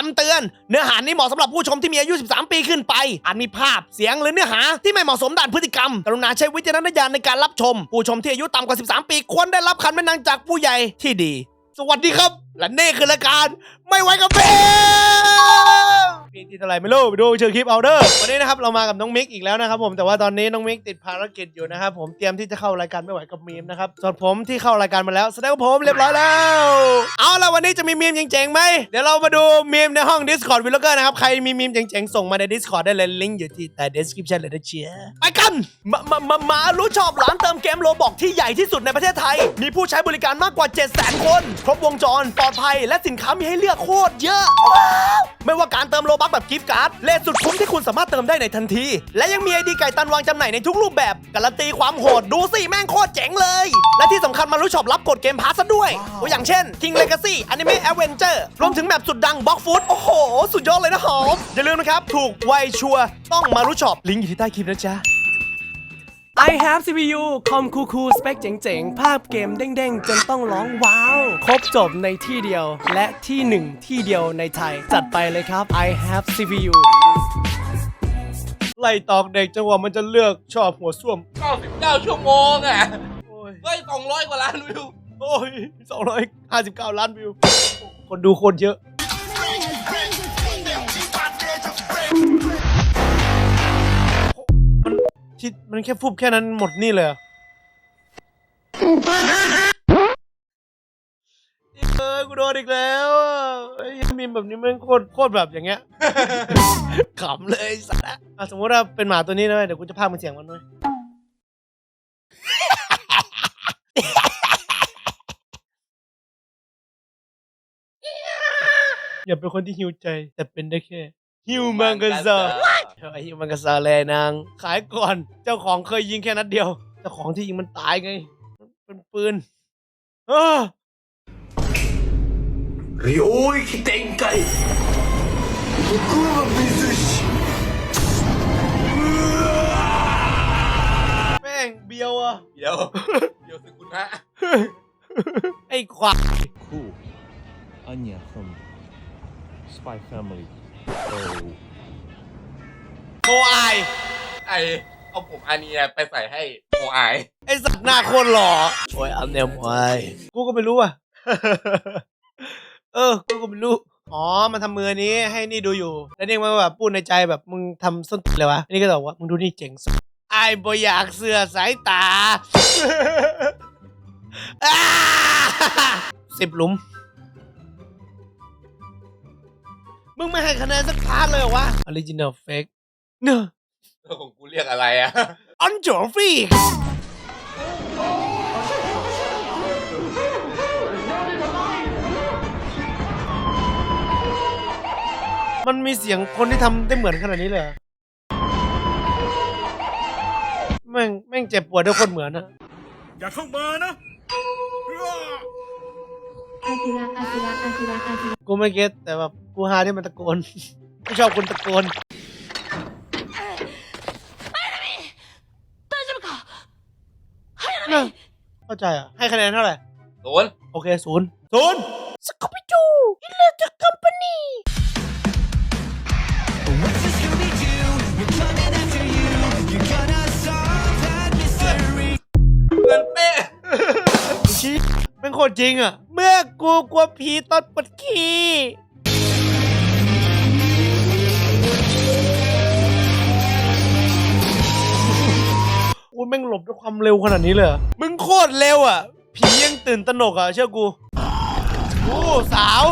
คำเตือน เนื้อหานี้เหมาะสำหรับผู้ชมที่มีอายุ 13 ปีขึ้นไป อาจมีภาพ เสียงหรือเนื้อหาที่ไม่เหมาะสมด้านพฤติกรรม กรุณาใช้วิจารณญาณในการรับชม ผู้ชมที่อายุต่ำกว่า 13 ปีควรได้รับคำแนะนำจากผู้ใหญ่ที่ดี สวัสดีครับ และนี่คือรายการไม่ไหวกับเบ มีติดอะไรไม่รู้ไปดูเชิญคลิปเอาเด้อวันนี้นะครับเรามากับน้องมิกอีกแล้วนะครับผมแต่ว่าตอนนี้น้องมิกติดภารกิจอยู่นะครับผมเตรียมที่จะเข้ารายการไม่ไหวกับมีมนะครับส่วนผมที่เข้ารายการมาแล้วแสดงว่าผมเรียบร้อยแล้ว เอาละวันนี้จะมีมีมเจ๋งๆไหมเดี๋ยวเรามาดูมีมในห้อง Discord วิลเลอร์นะครับใครมีมีมเจ๋งๆส่งมาใน Discord ได้เลยลิงก์อยู่ที่ใต้ description เลยนะเชียร์ไปกันมามามามารู้ชอบร้านเติมเกมโลบอกที่ใหญ่ที่สุดในประเทศไทย มีผู้ใช้บริการมากกว่า 700,000 คน ครบวงจรปลอดภัยและสินค้ามีให้เลือกโคตรเยอะ ไม่ว่าการเติมโลบัคแบบกิฟต์การ์ดเลทสุดคุ้มที่คุณสามารถเติมได้ในทันที และยังมีไอดีไก่ตันวางจำหน่ายในทุกรูปแบบการันตีความโหดดูสิแม่งโคตรเจ๋งเลย และที่สำคัญมารู้ช็อปรับกดเกมพาร์ซะด้วยตัวอย่างเช่น King Legacy Anime Avenger รวมถึงแบบสุดดังบล็อกฟูดโอ้โห สุดยอดเลยนะหอมอย่าลืมนะครับถูกไวชัวต้องมารู้ช็อปลิงก์อยู่ที่ใต้คลิปนะจ๊ะ I have CPU คอมคูคูสเปคเจ๋งๆ ภาพเกมเด้งๆ จนต้องร้องว้าว ครบจบในที่เดียว และที่หนึ่งที่เดียวในไทย จัดไปเลยครับ I have CPU ไล่ตอกเด็กจังหวะมันจะเลือกชอบหัวส้วม 99 ชั่วโมงอะโอ้ย เฮ้ย200 กว่าล้านวิว โอ้ยสองร้อยห้าสิบเก้าล้านวิว คนดูคนเยอะ มันชิดมันแค่ฟุบแค่นั้นหมดนี่เลยเหรอเออกูโดนอีกแล้วอะไอ้มีมแบบนี้มันโคตรโคตรแบบอย่างเงี้ยขำเลยสัตว์อะสมมติว่าเป็นหมาตัวนี้นะเว้ยเดี๋ยวกูจะพากย์มันเสียงมันด้วยอย่าเป็นคนที่หิวใจแต่เป็นได้แค่ หิวมังกรซา ไอหิวมังกรซาแลนาง ขายก่อน เจ้าของเคยยิงแค่นัดเดียว เจ้าของที่ยิงมันตายไง เป็นปืนเออ 領域展開僕は水し แม่งเบียวอ่ะ เดี๋ยว เดี๋ยวสกุลฮะ ไอ้ควาย Cool. Anya from Spy Family. Oh. โคอายไอเอาผมอาเนียไปใส่ให้โมอายไอ้สัตว์หน้าโคตรหล่อโอ้ยอันเนมไว้กูก็ไม่รู้อะ เออ กูก็ไม่รู้ อ๋อ มันทำมืออนนี้ให้นี่ดูอยู่ แล้วนี่มันแบบพูดในใจแบบมึงทำส้นติดเลยวะอันนี้ก็ตอบว่ามึงดูนี่เจ๋งสุดไอ้บอยากเสือสายตา อ้าสิบหลุม มึงไม่ให้คะแนนสักพาร์ทเลยเหรอวะออริจินัล เฟกเนอะเออของกูเรียกอะไรอะอันจอฟี่มันมีเสียงคนที่ทำได้เหมือนขนาดนี้เลยเหรอแม่งแม่งเจ็บปวดด้วยคนเหมือนนะอย่าเข้ามานะอากิระอากิระอากิระอากิระกูไม่เก็ตแต่แบบกูฮาที่มันตะโกน ไม่ชอบคนตะโกน เนี่ยเข้าใจอะ ให้คะแนนเท่าไหร่โดนโอเคศูนย์ศูนย์สกูปิดูอิเลตคอมพานีเงินเป๊ะ ชี้เป็นคนจริงอะ เมื่อกูกลัวผีตอนปวดขี้ แม่งหลบด้วยความเร็วขนาดนี้เลยเหรอมึงโคตรเร็วอะ ผียังตื่นตระหนกอะเชื่อกูโอ้สาว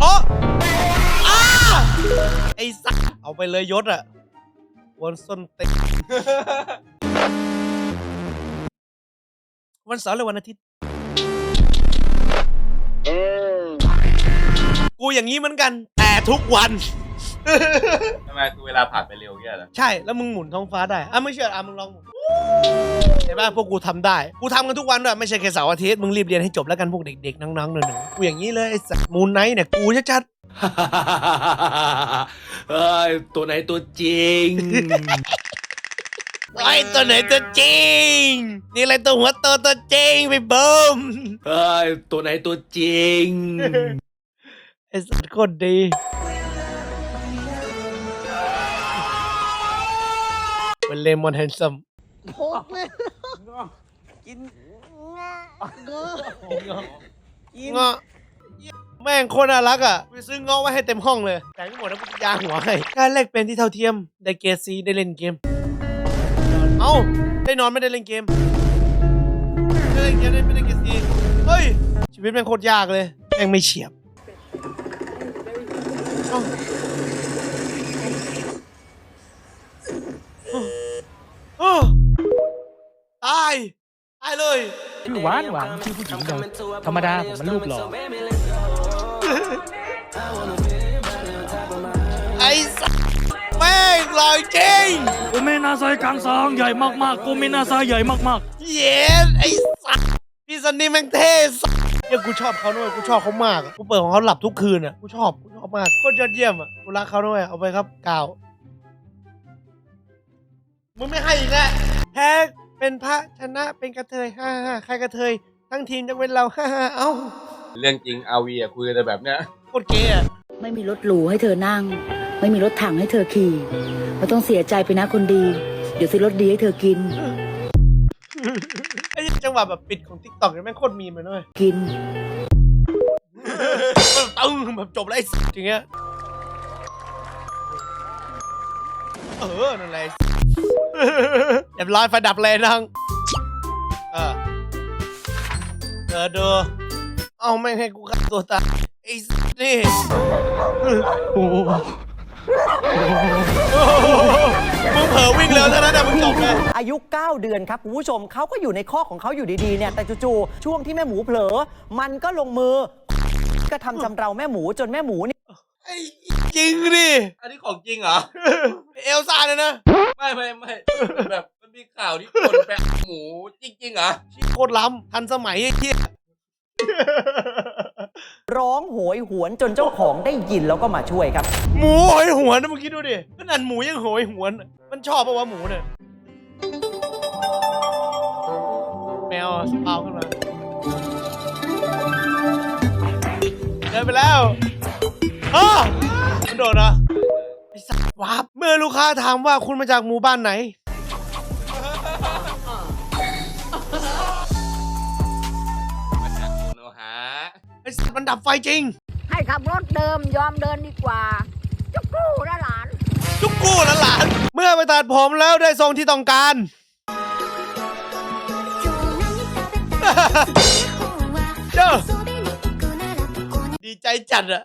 โอ้อ้าไอ้สัสเอาไปเลยยศอะวันส้นเต็วันเสาร์และวันอาทิตย์ กูอย่างนี้เหมือนกัน แต่ทุกวัน ทำไมคือเวลาผ่านไปเร็วเงี้ยเหรอใช่แล้วมึงหมุนท้องฟ้าได้อะไม่เชื่ออะมึงลองหมุนเห็นป่ะพวกกูทำได้ กูทำกันทุกวันด้วยไม่ใช่แค่เสาร์อาทิตย์มึงรีบเรียนให้จบแล้วกันพวกเด็กๆน้องๆหนูๆกูอย่างนี้เลยไอ้สัตว์มูนไนท์เนี่ยกูชัดเอ้ยตัวไหนตัวจริง ๆไอ้ยตัวไหนตัวจริง นี่อะไรตัวหัวโตตัวจริงไปเบิ้มเอ้ยตัวไหนตัวจริง ไอ้สัตว์โคตรดี เป็นเลมอนแฮนซัมเงาะแม่งโคตรน่ารักอะไปซื้อเงาะไว้ให้เต็มห้องเลย แต่ทั้งหมดแล้วกูจะยางหัวให้การแลกเป็นที่เท่าเทียม ได้เกรดซีได้เล่นเกม เอ้า ได้นอนไม่ได้เล่นเกมไม่ได้เล่นเกมได้ไม่ได้เกรดซีเฮ้ย ชีวิตแม่งโคตรยากเลย แม่งไม่เฉียบ ตายตายเลยชื่อหวานหวานชื่อผู้หญิงเลยธรรมดาผมมันรูปหล่อไอ้สัสแม่งลอยจริงกูมีนาไซกลางซองใหญ่มากๆกูมีนาไซใหญ่มากเย็นไอ้สัสพี่ซันนี่แม่งเท่สัสเหี้ยังกูชอบเขาด้วยกูชอบเขามากอะกูเปิดของเขาหลับทุกคืนอะกูชอบกูชอบมากโคตรยอดเยี่ยมอะกูรักเขาด้วยเอาไปครับกาวมึงไม่ให้อีกแล้วแพ้ เป็นพระชนะเป็นกระเทยฮ่าฮ่าใครกระเทย ทั้งทีมจะเป็นเราฮ่าฮ่าเอ้าเรื่องจริงอาวีอะคุยกันแต่แบบเนี้ยโคตรเก๋อะไม่มีรถหรูให้เธอนั่ง ไม่มีรถถังให้เธอขี่ไม่ต้องเสียใจไปนะคนดี เดี๋ยวซื้อรถดีให้เธอกิน ไอ้จังหวะแบบปิดของทิกตอกเนี่ยแม่งโคตรมีมันเลยกินแบบตึ้งแบบจบแล้วไอ้สัสอย่างเงี้ยเออนั่นแหละไอ้สัส เรียบร้อยไฟดับเลยนังเออเออดู เอาไม่งให้กูฆ่าตัวตายไอ้สัสนี่โอ้โหมึงเผลอวิ่งเร็วเท่านั้นนะมึงจบเลยอายุ 9 เดือนครับคุณผู้ชมเขาก็อยู่ในข้อของเขาอยู่ดีๆเนี่ยแต่จู่ๆช่วงที่แม่หมูเผลอ มันก็ลงมือ ก็ทำจำเราแม่หมูจนแม่หมูเนี่ย ไอ้ จริงดิอันนี้ของจริงเหรอ เอลซ่าเนี่ยนะไม่ไม่ไม่แบบมันมีข่าวที่คนแปะหมูจริงๆเหรอชีโคตรล้ำทันสมัยไอ้เหี้ยร้องโหยหวนจนเจ้าของได้ยินแล้วก็มาช่วยครับ หมูโหยหวนนะมึงคิดดูดิขนาดหมูยังโหยหวน มันชอบปะวะหมูเนี่ยแมวอะสปาวขึ้นมาเดินไปแล้วอ้ามัน โดดนะไอ้สัตว์วาบเมื่อลูกค้าถามว่าคุณมาจากหมู่บ้านไหน มาจากโนหาไอ้สัตว์มันดับไฟจริง ให้ขับรถเดิมยอมเดินดีกว่า จุกกู้นะหลาน จุกกู้นะหลาน เมื่อไปตัดผมแล้วได้ทรงที่ต้องการ เจ้า ดีใจจัดอะ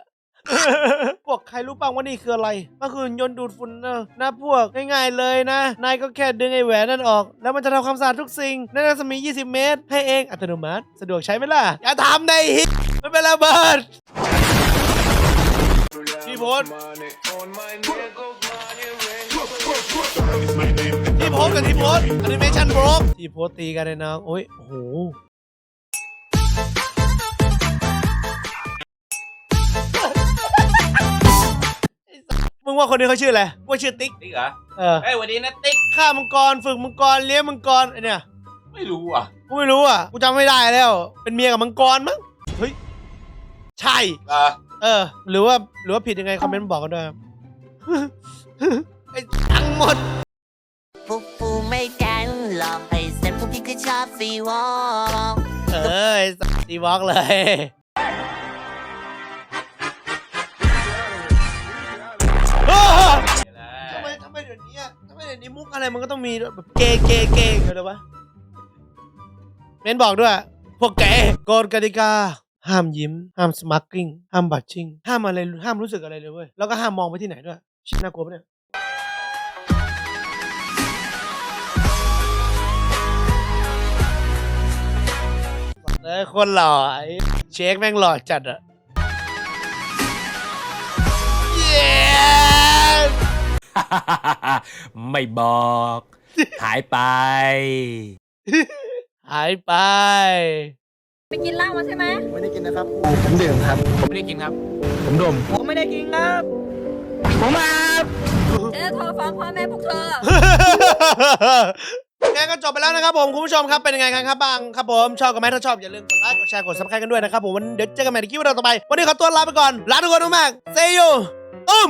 พวกใครรู้บ้างว่านี่คืออะไรก็คือยนต์ดูดฝุ่นนะนะพวกง่ายๆเลยนะ นายก็แค่ดึงไอ้แหวนนั่นออก แล้วมันจะทำความสะอาดทุกสิ่งในรัศมี 20 เมตร ให้เองอัตโนมัติ สะดวกใช้ไหมล่ะ อย่าทำในฮิตไม่เป็นระเบิดพี่โพสที่โพสกับที่โพสแอนิเมชันบล็อกที่โพสตีกันเลยนะโอ้ยโอ้โห งว่าคนนี้เขาชื่ออะไรว่าชื่อติ๊กติ๊กเหรอเออเฮ้ยวันนี้นะติ๊กฆ่ามังกรฝึกมังกรเลี้ยงมังกรไอเนี่ยไม่รู้อะกูไม่รู้อะกูจำไม่ได้แล้ว เป็นเมียกับมังกรมั้งเฮ้ยใช่เหรอเออ หรือว่าหรือว่าผิดยังไงคอมเมนต์บอกกันด้วยครับไอ้ทั้งหมดฟูฟูไม่กันหลอกไอ้เซนพวกพี่ก็ชอบฟีวอลเออไอ้สัตว์ตีวอล์กเลย อะไรมันก็ต้องมีแบบเกย์เกย์เกย์เลยวะเมนบอกด้วย พวกแกกฎกติกา ห้ามยิ้ม ห้ามสมัคกิ้งห้ามบัตชิงห้ามอะไรห้ามรู้สึกอะไรเลยเว้ยแล้วก็ห้ามมองไปที่ไหนด้วยชิบน่ากลัวปะเนี่ยเอ้ยคนหล่อไอ้เชคแม่งหล่อจัดอะ ไม่บอก หายไป หายไป ไปกินเหล้ามาใช่ไหมผมไม่ได้กินครับ ผมดม ผมไม่ได้กินครับ ผมมาจะโทรฟ้องพ่อแม่พวกเธองั้นก็จบไปแล้วนะครับผมคุณผู้ชมครับเป็นยังไงกันครับบ้างครับผมชอบกันไหมถ้าชอบอย่าลืมกดไลค์กดแชร์กดซับสไครต์กันด้วยนะครับผมวันเดี๋ยวเจอกันใหม่ในคลิปวิดีโอต่อไปวันนี้ขอตัวลาไปก่อนลาทุกคนมากๆ see you อุ้ม